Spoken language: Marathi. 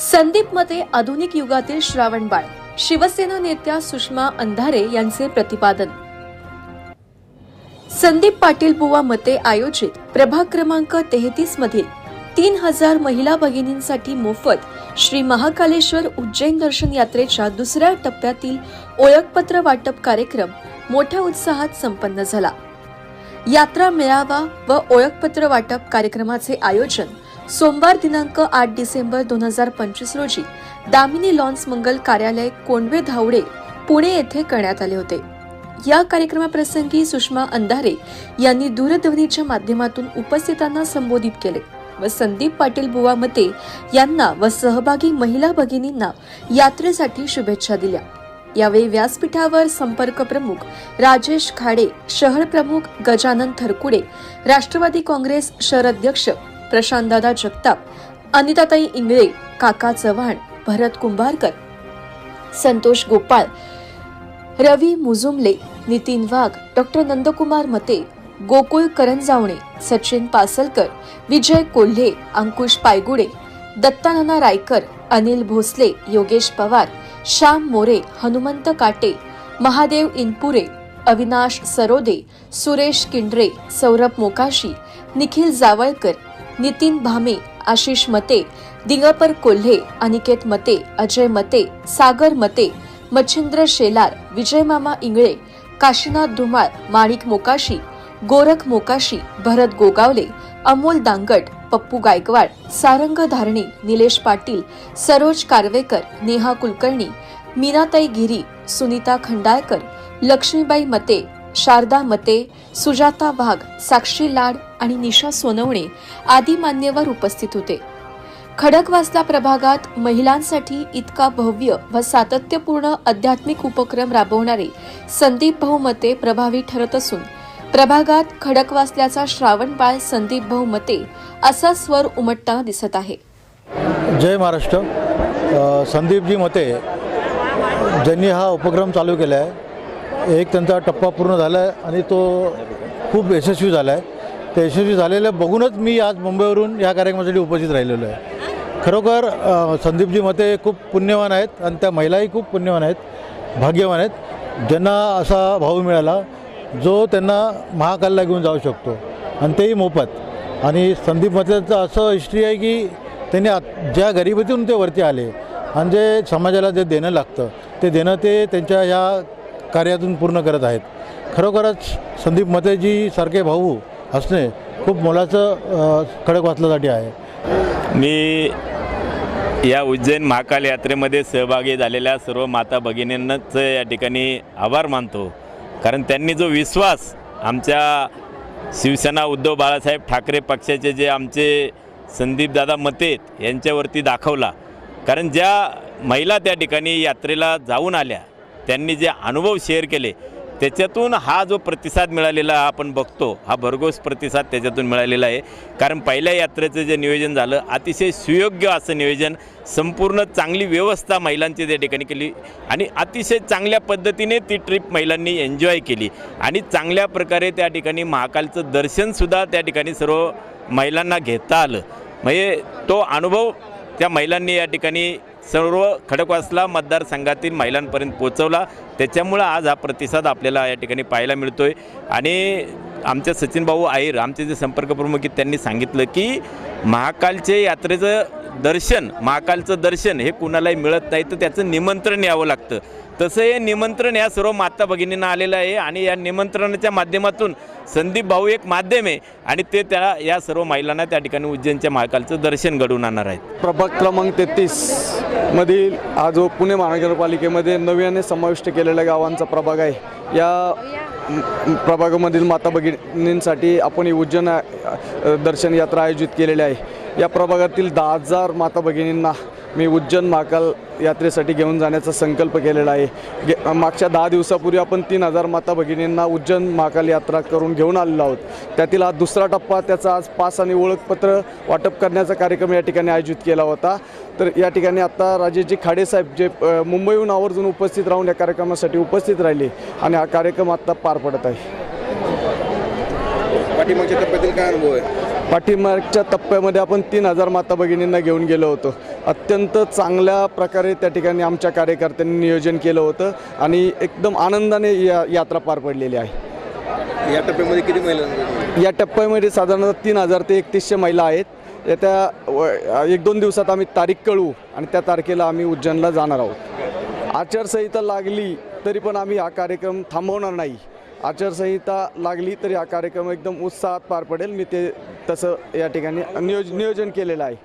संदीप मते आधुनिक युगातील श्रावणबाळ शिवसेना नेत्या सुषमा अंधारे यांचे प्रतिपादन. संदीप पाटील बुवा मते आयोजित प्रभाग क्रमांक तेहतीस मधील तीन हजार महिला भगिनींसाठी मोफत श्री महाकालेश्वर उज्जैन दर्शन यात्रेच्या दुसऱ्या टप्प्यातील ओळखपत्र वाटप कार्यक्रम मोठ्या उत्साहात संपन्न झाला. यात्रा मेळावा व ओळखपत्र वाटप कार्यक्रमाचे आयोजन सोमवार दिनांक आठ डिसेंबर दोन हजार पंचवीस रोजी दामिनी लॉन्स मंगल कार्यालय कोंडवे धावडे पुणे येथे करण्यात आले होते. या कार्यक्रमाप्रसंगी सुषमा अंधारे यांनी दूरध्वनीच्या माध्यमातून उपस्थितांना संबोधित केले व संदीप पाटील बुवा मते यांना व सहभागी महिला भगिनींना यात्रेसाठी शुभेच्छा दिल्या. यावेळी व्यासपीठावर संपर्क प्रमुख राजेश खाडे शहर प्रमुख गजानन थरकुडे राष्ट्रवादी काँग्रेस शहराध्यक्ष प्रशांतदादा जगताप अनिताताई इंगळे काका चव्हाण भरत कुंभारकर संतोष गोपाळ रवी मुजुमले नितीन वाघ डॉक्टर नंदकुमार मते गोकुळ करंजावणे सचिन पासलकर विजय कोल्हे अंकुश पायगुडे दत्तानना रायकर अनिल भोसले योगेश पवार श्याम मोरे हनुमंत काटे महादेव इनपुरे अविनाश सरोदे सुरेश किंडरे सौरभ मोकाशी निखिल जावळकर नितीन भामे आशिष मते दिगंबर कोल्हे अनिकेत मते अजय मते सागर मते मच्छिंद्र शेलार विजय मामा इंगळे काशीनाथ धुमाळ माणिक मोकाशी गोरख मोकाशी भरत गोगावले अमोल दांगट पप्पू गायकवाड सारंग धारणे निलेश पाटील सरोज कारवेकर नेहा कुलकर्णी मीनाताई गिरी सुनीता खंडाळकर लक्ष्मीबाई मते शारदा मते सुजाता वाघ साक्षी लाड आणि निशा सोनवणे आदी मान्यवर उपस्थित होते. खडकवासला प्रभागात महिलांसाठी इतका भव्य व सातत्यपूर्ण आध्यात्मिक उपक्रम राबवणारे संदीप भाऊ मते प्रभावी ठरत असून प्रभागात खडकवासल्याचा श्रावण बाळ संदीप भाऊ मते असा स्वर उमटताना दिसत आहे. जय महाराष्ट्र. संदीपजी मते ज्यांनी हा उपक्रम चालू केला आहे एक त्यांचा टप्पा पूर्ण झाला आहे आणि तो खूप यशस्वी झाला आहे ते यशस्वी झालेलं बघूनच मी आज मुंबईवरून या कार्यक्रमासाठी उपस्थित राहिलेलो आहे. खरोखर संदीपजी मते खूप पुण्यवान आहेत आणि त्या महिलाही खूप पुण्यवान आहेत भाग्यवान आहेत. ज्यांना असा भाऊ मिळाला जो त्यांना महाकालला घेऊन जाऊ शकतो आणि तेही मोफत. आणि संदीप मतेचं असं हिस्ट्री आहे की त्यांनी आत- ज्या गरिबीतून ते वरती आले आणि जे समाजाला जे देणं लागतं ते देणं ते त्यांच्या या कार्यातून पूर्ण करत आहेत. खरोखरच संदीप मतेजी सारखे भाऊ असणे खूप मोलाचं खडक वाचल्यासाठी आहे. मी या उज्जैन महाकाल यात्रेमध्ये सहभागी झालेल्या सर्व माता भगिनींनाच या ठिकाणी आभार मानतो. कारण त्यांनी जो विश्वास आमच्या शिवसेना उद्धव बाळासाहेब ठाकरे पक्षाचे जे आमचे संदीपदादा मतेत यांच्यावरती दाखवला. कारण ज्या महिला त्या ठिकाणी यात्रेला जाऊन आल्या त्यांनी जे अनुभव शेअर केले त्याच्यातून हा जो प्रतिसाद मिळालेला आपण बघतो हा भरघोस प्रतिसाद त्याच्यातून मिळालेला आहे. कारण पहिल्या यात्रेचं जे नियोजन झालं अतिशय सुयोग्य असं नियोजन संपूर्ण चांगली व्यवस्था महिलांची त्या ठिकाणी केली आणि अतिशय चांगल्या पद्धतीने ती ट्रिप महिलांनी एन्जॉय केली. आणि चांगल्या प्रकारे त्या ठिकाणी महाकालचं दर्शनसुद्धा त्या ठिकाणी सर्व महिलांना घेता आलं. म्हणजे तो अनुभव त्या महिलांनी या ठिकाणी सर्व खडकवासला मतदारसंघातील महिलांपर्यंत पोहोचवला. त्याच्यामुळं आज हा प्रतिसाद आपल्याला या ठिकाणी पाहायला मिळतो आहे आणि आमच्या सचिन भाऊ आमचे जे संपर्क प्रमुख आहेत त्यांनी सांगितलं की महाकालचे यात्रेचं दर्शन महाकालचं दर्शन हे कुणालाही मिळत नाही तर त्याचं निमंत्रण यावं लागतं. तसं हे निमंत्रण या सर्व माता भगिनींना आलेलं आहे आणि या निमंत्रणाच्या माध्यमातून संदीप भाऊ एक माध्यम आहे आणि ते त्या या सर्व महिलांना त्या ठिकाणी उज्जैनच्या महाकालचं दर्शन घडवून आणणार आहेत. प्रभाग क्रमांक तेहतीस मधील हा जो पुणे महानगरपालिकेमध्ये नव्याने समाविष्ट केलेल्या गावांचा प्रभाग आहे. या प्रभागामधील माता भगिनींसाठी आपण ही उज्जैन दर्शन यात्रा आयोजित केलेली आहे. या प्रभागातील दहा हजार माता भगिनींना मी उज्जैन महाकाल यात्रेसाठी घेऊन जाण्याचा संकल्प केलेला आहे. गे मागच्या दहा दिवसापूर्वी आपण तीन हजार माता भगिनींना उज्जैन महाकाल यात्रा करून घेऊन आलेलो आहोत. त्यातील हा दुसरा टप्पा त्याचा आज पास आणि ओळखपत्र वाटप करण्याचा कार्यक्रम या ठिकाणी आयोजित केला होता. तर या ठिकाणी आत्ता राजेशजी खाडेसाहेब जे मुंबईहून आवर्जून उपस्थित राहून या कार्यक्रमासाठी उपस्थित राहिले आणि हा कार्यक्रम आत्ता पार पडत आहे. पाठीमागच्या टप्प्यातील काय अनुभव आहे? पाठीमागच्या टप्प्यामध्ये आपण तीन हजार माता भगिनींना घेऊन गेलो होतो. अत्यंत चांगल्या प्रकारे त्या ठिकाणी आमच्या कार्यकर्त्यांनी नियोजन केलं होतं आणि एकदम आनंदाने या यात्रा पार पडलेली आहे. या टप्प्यामध्ये किती महिला या टप्प्यामध्ये साधारणतः तीन हजार ते एकतीसशे महिला आहेत. येत्या एक दोन दिवसात आम्ही तारीख कळवू आणि त्या तारखेला आम्ही उज्जैनला जाणार आहोत. आचारसंहिता लागली तरी पण आम्ही हा कार्यक्रम थांबवणार नाही. आचारसंहिता लागली तरी हा कार्यक्रम एकदम उत्साहात पार पडेल. मी ते तसं या ठिकाणी नियोज नियोजन केलेलं आहे.